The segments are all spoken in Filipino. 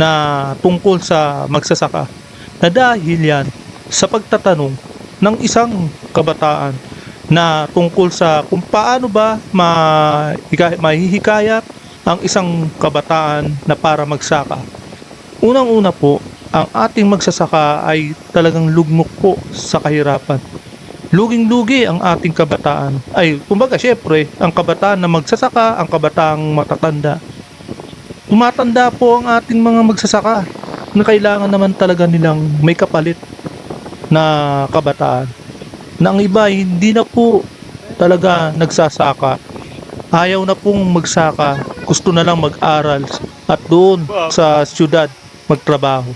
na tungkol sa magsasaka na dahil yan sa pagtatanong ng isang kabataan na tungkol sa kung paano ba ma mahihikayat ang isang kabataan na para magsaka. Unang-una po, ang ating magsasaka ay talagang lugmok po sa kahirapan. Luging-lugi ang ating kabataan. Ay, kumbaga syempre, ang kabataan na magsasaka, ang kabataang matatanda. Tumatanda po ang ating mga magsasaka na kailangan naman talaga nilang may kapalit na kabataan. Na ang iba hindi na po talaga nagsasaka. Ayaw na pong magsaka. Gusto na lang mag-aral at doon sa syudad magtrabaho.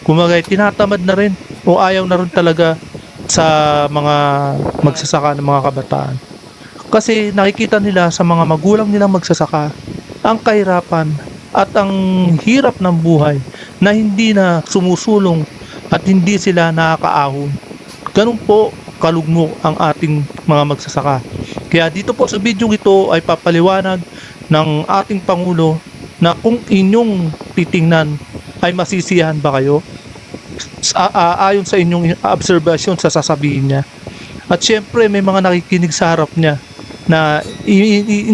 Kumbaga, tinatamad na rin o ayaw na rin talaga sa mga magsasaka ng mga kabataan. Kasi nakikita nila sa mga magulang nilang magsasaka ang kahirapan at ang hirap ng buhay na hindi na sumusulong at hindi sila nakakaahon. Ganun po kalugmo ang ating mga magsasaka. Kaya dito po sa video ito ay papaliwanag ng ating Pangulo na kung inyong titingnan ay masisiyahan ba kayo? Sa, a- ayon sa inyong observation sa sasabihin niya. At syempre may mga nakikinig sa harap niya na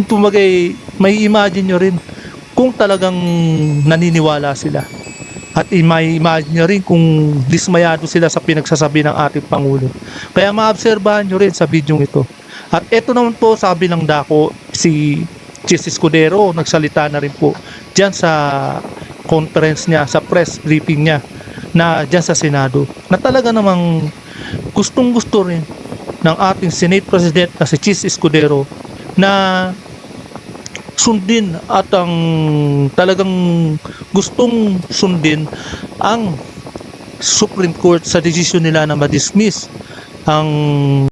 tumagay, may imagine nyo rin kung talagang naniniwala sila. At i- may imagine nyo rin kung dismayado sila sa pinagsasabi ng ating Pangulo. Kaya maobserbahan nyo rin sa video ito. At ito naman po sabi ng dako si Chis Escudero nagsalita na rin po diyan sa conference niya, sa press briefing niya na diyan sa Senado na talaga namang gustong gusto rin ng ating Senate President na si Chis Escudero na sundin at ang talagang gustong sundin ang Supreme Court sa desisyon nila na ma-dismiss ang